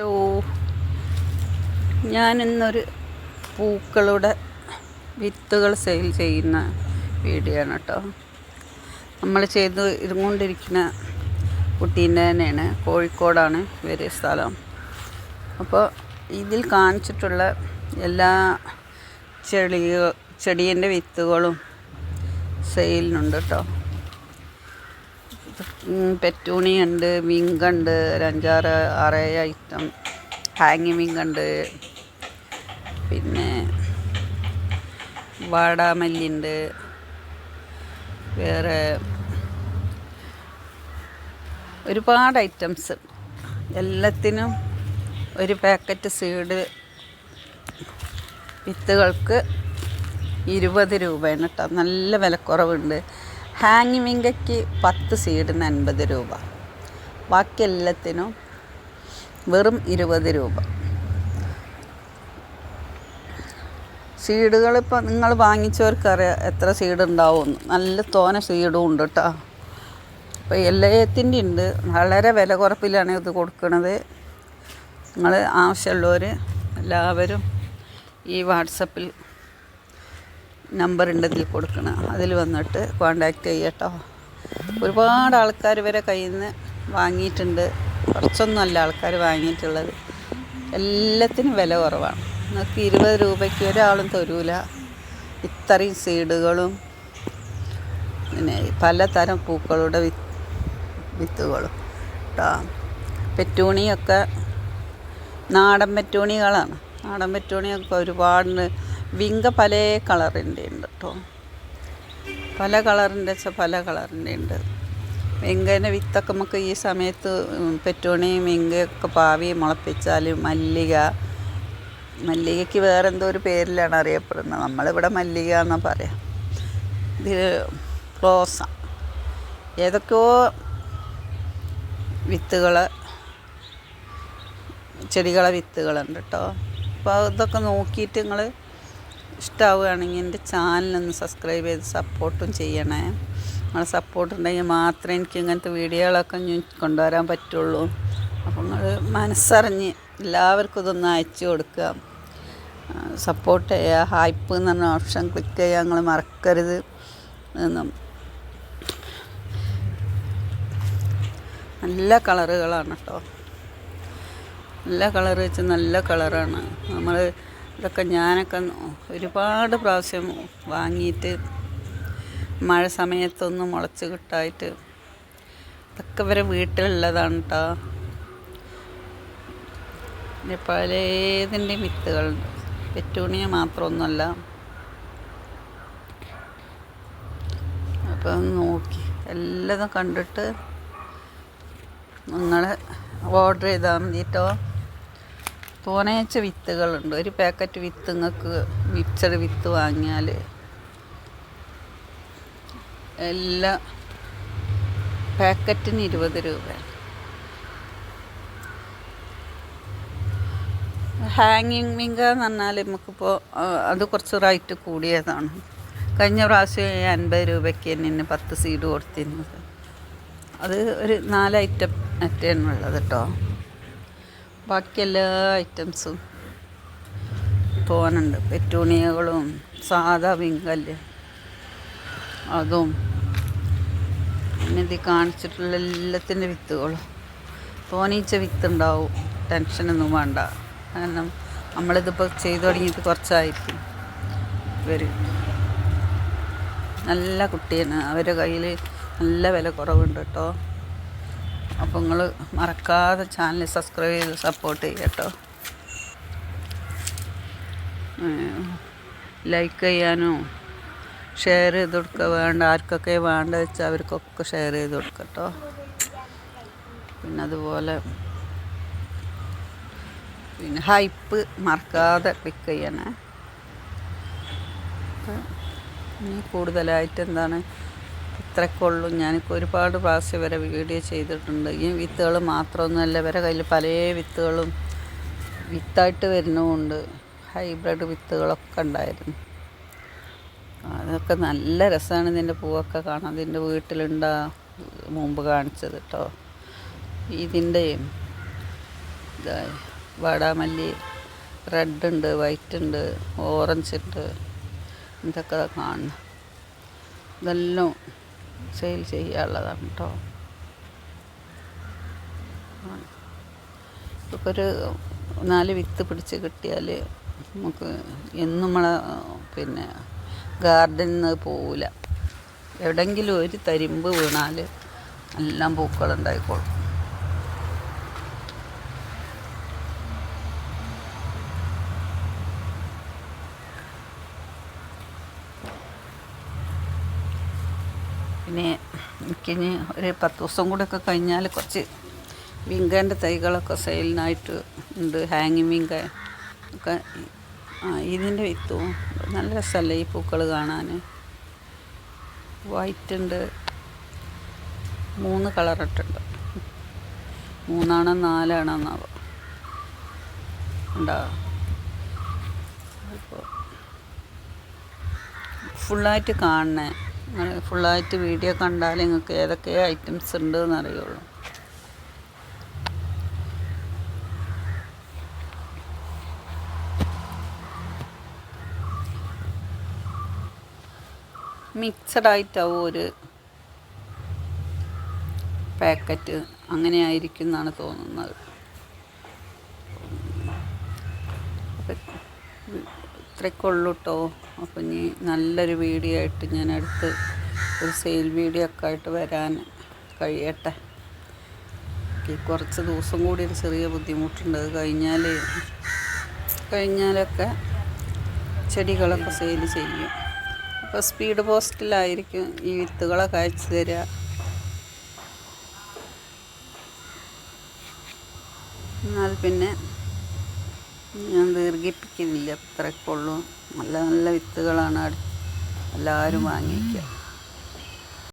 Hello. ഞാനിന്നൊരു പൂക്കളുടെ വിത്തുകൾ sale ചെയ്യുന്ന വീഡിയോ ആണ് കേട്ടോ. നമ്മൾ ചെയ്ത് ഇരുന്നുകൊണ്ടിരിക്കുന്ന കുട്ടീന്റെ തന്നെയാണ്. കോഴിക്കോടാണ് ഇവർ സ്ഥലം. അപ്പോൾ ഇതിൽ കാണിച്ചിട്ടുള്ള എല്ലാ ചെളി ചെടീന്റെ വിത്തുകളും സെയിലിനുണ്ട് കേട്ടോ. പെറ്റൂണി ഉണ്ട് വിങ്കുണ്ട് ഒരഞ്ചാറ് ആറേഴ് ഐറ്റം. ഹാങ്ങി വിങ്കുണ്ട് പിന്നെ വാടാമല്ലിയുണ്ട് വേറെ ഒരുപാട് ഐറ്റംസ്. എല്ലാത്തിനും ഒരു പാക്കറ്റ് സീഡ് വിത്തുകൾക്ക് ഇരുപത് രൂപയാണ് കേട്ടോ. നല്ല വിലക്കുറവുണ്ട്. ഹാങ്ങി വിങ്കയ്ക്ക് പത്ത് സീഡിന് അൻപത് രൂപ. ബാക്കി എല്ലാത്തിനും വെറും ഇരുപത് രൂപ. സീഡുകൾ ഇപ്പോൾ നിങ്ങൾ വാങ്ങിച്ചവർക്കറിയാം എത്ര സീഡ് ഉണ്ടാവും നല്ല തോന സീഡും ഉണ്ട് കേട്ടോ അപ്പോൾ എല്ലാത്തിന്റെ ഉണ്ട്. വളരെ വില കുറപ്പിലാണ് ഇത് കൊടുക്കുന്നത് നിങ്ങൾ ആവശ്യമുള്ളവർ എല്ലാവരും ഈ വാട്സപ്പിൽ നമ്പർ ഉണ്ടതിൽ കൊടുക്കണം. അതിൽ വന്നിട്ട് കോണ്ടാക്ട് ചെയ്യട്ടോ. ഒരുപാട് ആൾക്കാർ വരെ കയ്യിൽ നിന്ന് വാങ്ങിയിട്ടുണ്ട്. കുറച്ചൊന്നും അല്ല ആൾക്കാർ വാങ്ങിയിട്ടുള്ളത്. എല്ലാത്തിനും വില കുറവാണ്. നിങ്ങൾക്ക് ഇരുപത് രൂപയ്ക്ക് ഒരാളും തരൂല. ഇത്രയും സീഡുകളും പിന്നെ പലതരം പൂക്കളുടെ വി വിത്തുകളും കേട്ടോ പെറ്റൂണിയൊക്കെ നാടൻ പെറ്റൂണികളാണ്. നാടൻ പെറ്റൂണിയൊക്കെ ഒരുപാട് വിങ്ക പല കളറിന്റെ ഉണ്ട് കേട്ടോ പല കളറിന്റെ വെച്ചാൽ പല കളറിന്റെ ഉണ്ട്. വിങ്കേന്റെ വിത്തൊക്കെ നമുക്ക് ഈ സമയത്ത് പെറ്റോണിയും വിങ്കയൊക്കെ പാവി മുളപ്പിച്ചാൽ മല്ലിക. മല്ലികയ്ക്ക് വേറെ എന്തോ ഒരു പേരിലാണ് അറിയപ്പെടുന്നത്. നമ്മളിവിടെ മല്ലിക എന്നാണ് പറയാം. ഇതിൽ റോസ ഏതൊക്കെയോ വിത്തുകൾ ചെടികളെ വിത്തുകളുണ്ട് കേട്ടോ അപ്പോൾ ഇതൊക്കെ നോക്കിയിട്ട് നിങ്ങൾ ഇഷ്ടമാവുകയാണെങ്കിൽ എന്റെ ചാനലൊന്ന് സബ്സ്ക്രൈബ് ചെയ്ത് സപ്പോർട്ടും ചെയ്യണേ. നിങ്ങളെ സപ്പോർട്ട് ഉണ്ടെങ്കിൽ മാത്രമേ എനിക്ക് ഇങ്ങനത്തെ വീഡിയോകളൊക്കെ കൊണ്ടുവരാൻ പറ്റുള്ളൂ. അപ്പോൾ നിങ്ങൾ മനസ്സറിഞ്ഞ് എല്ലാവർക്കും ഇതൊന്ന് അയച്ചു കൊടുക്കുക. സപ്പോർട്ട് ചെയ്യുക. ഹൈപ്പ് എന്ന് പറഞ്ഞ ഓപ്ഷൻ ക്ലിക്ക് ചെയ്യുക. നിങ്ങൾ മറക്കരുത്. നല്ല കളറുകളാണ് കേട്ടോ. നല്ല കളർ വെച്ച് നല്ല കളറാണ് നമ്മൾ ഇതൊക്കെ ഞാനൊക്കെ ഒരുപാട് പ്രാവശ്യം വാങ്ങിയിട്ട് മഴ സമയത്തൊന്നും മുളച്ച് കിട്ടായിട്ട് ഇതൊക്കെ ഇവരെ വീട്ടിലുള്ളതാണ് കേട്ടോ പിന്നെ പലതിന്റെയും വിത്തുകളുണ്ട് പെറ്റൂണിയ മാത്രമൊന്നുമല്ല. അപ്പം നോക്കി. എല്ലതും കണ്ടിട്ട് നിങ്ങൾ ഓർഡർ ചെയ്താൽ മതിട്ടോ. തോനേച്ച വിത്തുകളുണ്ട്. ഒരു പാക്കറ്റ് വിത്ത് നിങ്ങൾക്ക് മിക്സഡ് വിത്ത് വാങ്ങിയാൽ എല്ലാ പാക്കറ്റിന് ഇരുപത് രൂപ ഹാങ്ങിങ് മിങ്ക എന്ന് പറഞ്ഞാൽ നമുക്കിപ്പോൾ അത് കുറച്ച് റേറ്റ് കൂടിയതാണ്. കഴിഞ്ഞ പ്രാവശ്യം അൻപത് രൂപയ്ക്ക് തന്നെ പത്ത് സീഡ് കൊടുത്തിരുന്നത്. അത് ഒരു നാല് ഐറ്റം അറ്റേണുള്ളത് കേട്ടോ. ബാക്കി എല്ലാ ഐറ്റംസും തോനുണ്ട് പെറ്റൂണിയകളും സാധാ വിങ്കൽ അതും. പിന്നെ ഇത് കാണിച്ചിട്ടുള്ള എല്ലാത്തിന്റെ വിത്തുകളും. തോനീച്ച വിത്തുണ്ടാവും. ടെൻഷനൊന്നും വേണ്ട. കാരണം നമ്മളിതിപ്പോൾ ചെയ്തു തുടങ്ങിയിട്ട് കുറച്ചായിരിക്കും ഇവർ നല്ല കുട്ടിയാണ്. അവരുടെ കയ്യിൽ നല്ല വില കുറവുണ്ട് കേട്ടോ. അപ്പോൾ നിങ്ങൾ മറക്കാതെ ചാനൽ സബ്സ്ക്രൈബ് ചെയ്ത് സപ്പോർട്ട് ചെയ്യുക കേട്ടോ ലൈക്ക് ചെയ്യാനോ ഷെയർ ചെയ്ത് കൊടുക്കുക വേണ്ട ആർക്കൊക്കെ വേണ്ട വെച്ചാൽ അവർക്കൊക്കെ ഷെയർ ചെയ്ത് കൊടുക്കട്ടോ. കേട്ടോ പിന്നെ അതുപോലെ പിന്നെ ഹൈപ്പ് മറക്കാതെ ക്ലിക്ക് ചെയ്യണേ. ഇനി കൂടുതലായിട്ട് എന്താണ് ഇത്രയ്ക്കുള്ളൂ ഞാനിപ്പോൾ ഒരുപാട് പ്രാവശ്യം വരെ വീഡിയോ ചെയ്തിട്ടുണ്ട്. ഈ വിത്തുകൾ മാത്രമൊന്നുമല്ല വരെ കയ്യിൽ പല വിത്തുകളും വിത്തായിട്ട് വരുന്നതുകൊണ്ട് ഹൈബ്രിഡ് വിത്തുകളൊക്കെ ഉണ്ടായിരുന്നു. അതൊക്കെ നല്ല രസമാണ് ഇതിന്റെ പൂവൊക്കെ കാണാൻ. ഇതിന്റെ വീട്ടിലുണ്ടാ മുമ്പ് കാണിച്ചത് കേട്ടോ ഇതിന്റെ ഇതായി വാടാമല്ലി റെഡ് ഉണ്ട് വൈറ്റ് ഉണ്ട് ഓറഞ്ച് ഉണ്ട്. ഇതൊക്കെ കാണണം ഇതെല്ലാം സെയിൽ ചെയ്യാനുള്ളതാണ് കേട്ടോ. ഇപ്പോൾ ഒരു നാല് വിത്ത് പിടിച്ച് കിട്ടിയാൽ നമുക്ക് എന്നും നമ്മളെ പിന്നെ ഗാർഡനിൽ നിന്ന് പോവില്ല എവിടെങ്കിലും ഒരു തരിമ്പ് വീണാൽ എല്ലാം പൂക്കളുണ്ടായിക്കോളും പിന്നെ എനിക്കിനി ഒരു പത്ത് ദിവസം കൂടെ ഒക്കെ കഴിഞ്ഞാൽ കുറച്ച് വിങ്കന്റെ തൈകളൊക്കെ സെയിലിനായിട്ട് ഉണ്ട് ഹാങ്ങിങ് വിങ്ക ഒക്കെ. ഇതിന്റെ വിത്തും നല്ല രസമല്ലേ ഈ പൂക്കൾ കാണാൻ? വൈറ്റ് ഉണ്ട്. മൂന്ന് കളറിട്ടുണ്ട്. മൂന്നാണോ നാലാണോ എന്നാവോ. അപ്പോൾ ഫുള്ളായിട്ട് കാണണേ. ഫുള്ളായിട്ട് വീഡിയോ കണ്ടാൽ നിങ്ങൾക്ക് ഏതൊക്കെ ഐറ്റംസ് ഉണ്ട് എന്നറിയുള്ളൂ മിക്സഡ് ആയിട്ടാവും ഒരു പാക്കറ്റ് അങ്ങനെ ആയിരിക്കും എന്നാണ് തോന്നുന്നത്. അപ്പം ഇത്രയ്ക്കുള്ളൂ കേട്ടോ അപ്പം ഇനി നല്ലൊരു വീഡിയോ ആയിട്ട് ഞാൻ അടുത്ത് ഒരു സെയിൽ വീഡിയോ ഒക്കെ ആയിട്ട് വരാൻ കഴിയട്ടെ. കുറച്ച് ദിവസം കൂടി ഒരു ചെറിയ ബുദ്ധിമുട്ടുണ്ട്. അത് കഴിഞ്ഞാൽ കഴിഞ്ഞാലൊക്കെ ചെടികളൊക്കെ സെയിൽ ചെയ്യും. അപ്പോൾ സ്പീഡ് പോസ്റ്റിലായിരിക്കും ഈ വിത്തുകളൊക്കെ അയച്ചു തരിക എന്നാൽ പിന്നെ ഞാൻ ദീർഘിപ്പിക്കുന്നില്ല. അത്രയ്ക്കുള്ളൂ. നല്ല നല്ല വിത്തുകളാണ് എല്ലാവരും വാങ്ങിക്കുക